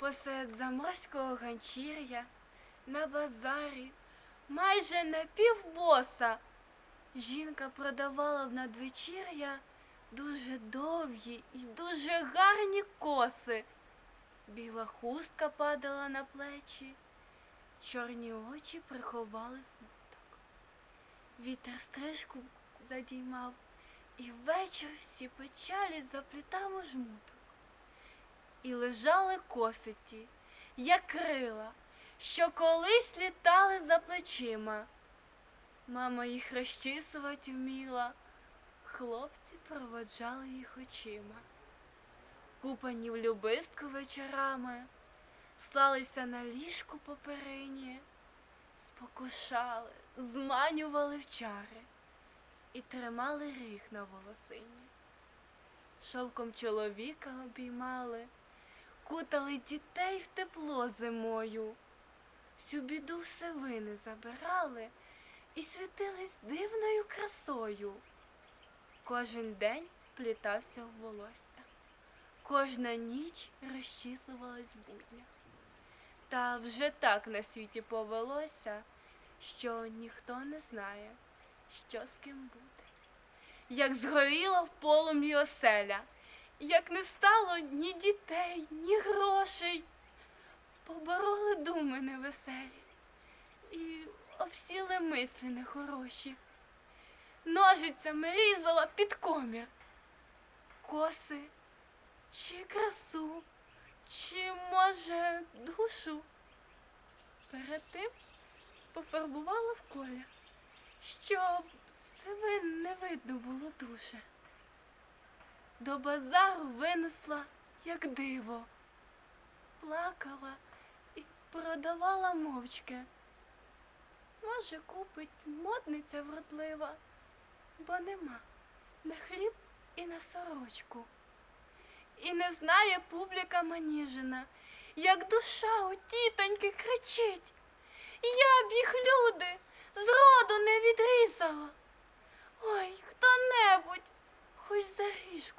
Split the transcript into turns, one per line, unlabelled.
посеред заморського ганчір'я, на базарі, майже напівбоса, жінка продавала в надвечір'я дуже довгі і дуже гарні коси. Біла хустка падала на плечі, чорні очі приховали смуток. Вітер стрижку задіймав, і ввечір всі печалі заплітав у жмуток. І лежали коси ті, як крила, що колись літали за плечима. Мама їх розчісувати вміла, хлопці проводжали їх очима. Купані в любистку вечорами, слалися на ліжку по перині, спокушали, зманювали в чари і тримали ріг на волосині. Шовком чоловіка обіймали, кутали дітей в тепло зимою, всю біду в сивини забирали і світились дивною красою. Кожен день плітався в волосся, кожна ніч розчісувалась в буднях. Та вже так на світі повелося, що ніхто не знає, що з ким буде. Як згоріла в полум'ї оселя, як не стало ні дітей, ні грошей, побороли думи невеселі і обсіли мислі нехороші. Ножицями різала під комір. Коси, чи красу, чи, може, душу. Перед тим пофарбувала в колір, щоб себе не видно було дуже. До базару винесла, як диво, плакала і продавала мовчки. Може, купить модниця вродлива, бо нема на хліб і на сорочку. І не знає публіка маніжина, як душа у тітоньки кричить. Я б їх люди зроду не відрізала. Ой, хто-небудь, хоч за гріш.